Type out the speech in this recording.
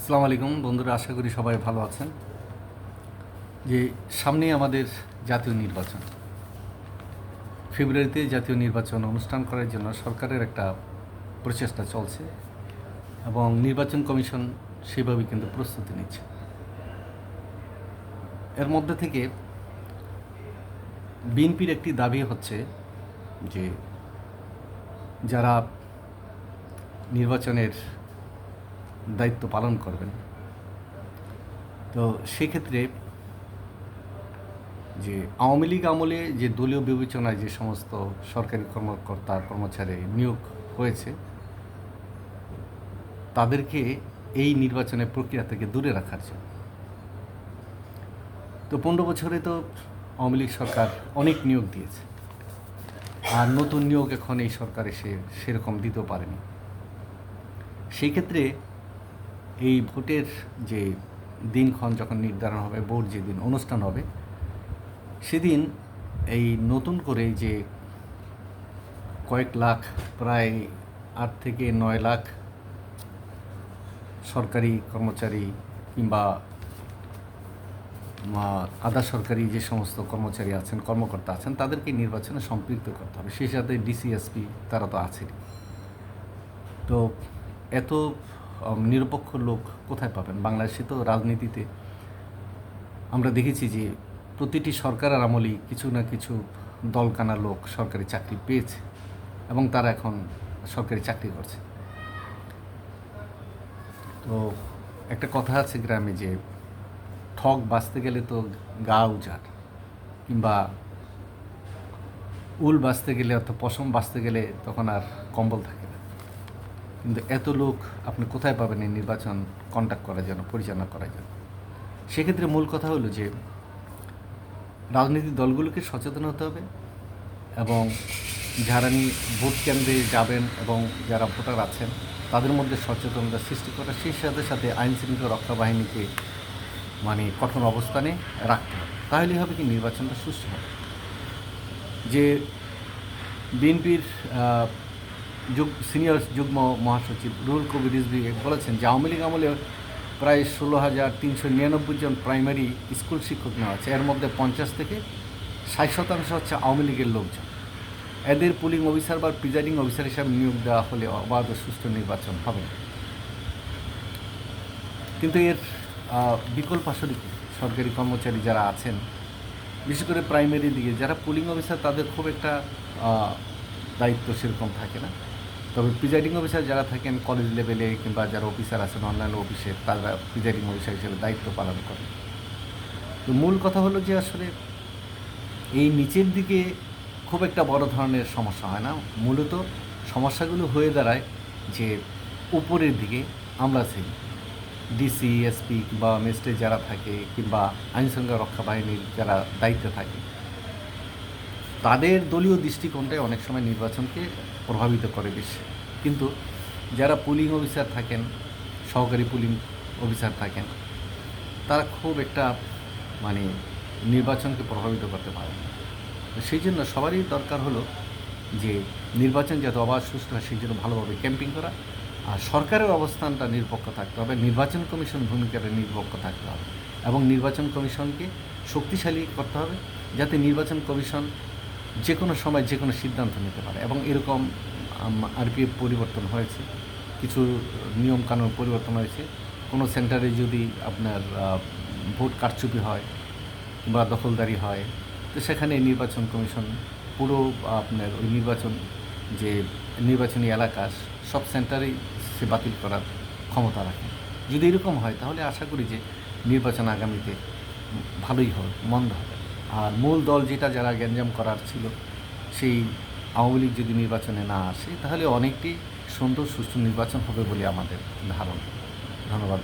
আসসালামু আলাইকুম বন্ধুরা, আশা করি সবাই ভালো আছেন। যে সামনেই আমাদের জাতীয় নির্বাচন। ফেব্রুয়ারিতে জাতীয় নির্বাচন অনুষ্ঠান করার জন্য সরকারের একটা প্রচেষ্টা চলছে এবং নির্বাচন কমিশন সেভাবে কিন্তু প্রস্তুতি নিচ্ছে। এর মধ্যে থেকে বিএনপির একটি দাবি হচ্ছে যে যারা নির্বাচনের দায়িত্ব পালন করবেন। তো সেক্ষেত্রে যে আওয়ামী লীগ আমলে যে দলীয় বিবেচনায় যে সমস্ত সরকারি কর্মকর্তা, কর্মচারী নিয়োগ হয়েছে, তাদেরকে এই নির্বাচনের প্রক্রিয়া থেকে দূরে রাখার জন্য। তো পনেরো বছরে তো আওয়ামী লীগ সরকার অনেক নিয়োগ দিয়েছে, আর নতুন নিয়োগ এখন এই সরকার এসে সেরকম দিতেও পারেনি। সেই ক্ষেত্রে এই ভোটের যে দিনক্ষণ যখন নির্ধারণ হবে, ভোট যেদিন অনুষ্ঠান হবে, সেদিন এই নতুন করে যে কয়েক লাখ, প্রায় আট থেকে নয় লাখ সরকারি কর্মচারী কিংবা আধা সরকারি যে সমস্ত কর্মচারী আছেন, কর্মকর্তা আছেন, তাদেরকে নির্বাচনে সম্পৃক্ত করতে হবে। সেই সাথে ডিসিএসপি তারা তো আছেনই। তো এত নিরপেক্ষ লোক কোথায় পাবেন? বাংলাদেশে তো রাজনীতিতে আমরা দেখেছি যে প্রতিটি সরকারের আমলেই কিছু না কিছু দলকানা লোক সরকারি চাকরি পেয়েছে এবং তারা এখন সরকারি চাকরি করছে। তো একটা কথা আছে গ্রামে যে ঠক বাঁচতে গেলে তো গা উজাড় কিংবা উল বাঁচতে গেলে অর্থাৎ পশম বাঁচতে গেলে তখন আর কম্বল থাকে কিন্তু এত লোক আপনি কোথায় পাবেন এই নির্বাচন কন্ট্যাক্ট করার জন্য, পরিচালনা করার জন্য? সেক্ষেত্রে মূল কথা হলো যে, রাজনৈতিক দলগুলোকে সচেতন হতে হবে এবং যারা ভোট কেন্দ্রে যাবেন এবং যারা ভোটার আছেন, তাদের মধ্যে সচেতনতা সৃষ্টি করা সেই সাথে সাথে আইন শৃঙ্খলা রক্ষা বাহিনীকে মানে কঠোর অবস্থানে রাখতে হবে। তাহলেই হবে কি নির্বাচনটা সুস্থ হবে। যে বিএনপির যুগ, সিনিয়র যুগ্ম মহাসচিব রুহুল কবির রিজভি বলেছেন যে আওয়ামী লীগ আমলে প্রায় ষোলো হাজার তিনশো নিরানব্বই জন প্রাইমারি স্কুল শিক্ষক নেওয়া আছে এর মধ্যে পঞ্চাশ থেকে ষাট শতাংশ হচ্ছে আওয়ামী লীগের লোকজন। এদের পুলিং অফিসার বা প্রিজাইডিং অফিসার হিসাবে নিয়োগ দেওয়া হলে অবাধ ও সুষ্ঠু নির্বাচন হবে। কিন্তু এর বিকল্প আসলে? সরকারি কর্মচারী যারা আছেন, বিশেষ করে প্রাইমারি দিকে, যারা পুলিং অফিসার তাদের খুব একটা দায়িত্ব সেরকম থাকে না। তবে প্রিজাইডিং অফিসার যারা থাকেন কলেজ লেভেলে কিংবা যারা অফিসার আছেন অনলাইন অফিসে তারা প্রিজাইডিং অফিসার হিসেবে দায়িত্ব পালন করেন। তো মূল কথা হলো যে আসলে এই নিচের দিকে খুব একটা বড় ধরনের সমস্যা হয় না। মূলত সমস্যাগুলো হয়ে দাঁড়ায় যে উপরের দিকে আমরা সেই ডিসি এসপি কিংবা মেস্টে যারা থাকে কিংবা আইনশৃঙ্খলা রক্ষা বাহিনীর যারা দায়িত্বে থাকে। তাদের দলীয় দৃষ্টিকোণটাই অনেক সময় নির্বাচনকে প্রভাবিত করে বেশি। কিন্তু যারা পুলিং অফিসার থাকেন, সহকারী পুলিং অফিসার থাকেন, তারা খুব একটা মানে নির্বাচনকে প্রভাবিত করতে পারে না। সেই জন্য সবারই দরকার হলো যে নির্বাচন যাতে অবাধ সুস্থ হয়, সেই জন্য ভালোভাবে ক্যাম্পিং করা। আর সরকারের অবস্থানটা নিরপেক্ষ থাকতে হবে, নির্বাচন কমিশন ভূমিকাটা নিরপেক্ষ থাকতে হবে। এবং নির্বাচন কমিশনকে শক্তিশালী করতে হবে, যাতে নির্বাচন কমিশন যে কোনো সময় যে কোনো সিদ্ধান্ত নিতে পারে। এবং এরকম আরপিএফ পরিবর্তন হয়েছে, কিছু নিয়ম কানুন পরিবর্তন হয়েছে। কোনো সেন্টারে যদি আপনার ভোট কারচুপি হয় বা দখলদারি হয়, তো সেখানে নির্বাচন কমিশন পুরো, আপনার ওই নির্বাচন যে নির্বাচনী এলাকা, সব সেন্টারেই সে বাতিল করার ক্ষমতা রাখে। যদি এরকম হয়, তাহলে আশা করি যে নির্বাচন আগামীতে ভালোই হবে, মন্দ হবে। আর মূল দল যেটা যারা গ্যাঞ্জাম করার ছিল, সেই আওয়ামী লীগ যদি নির্বাচনে না আসে, তাহলে অনেকটি সুন্দর সুস্থ নির্বাচন হবে বলে আমাদের ধারণা। ধন্যবাদ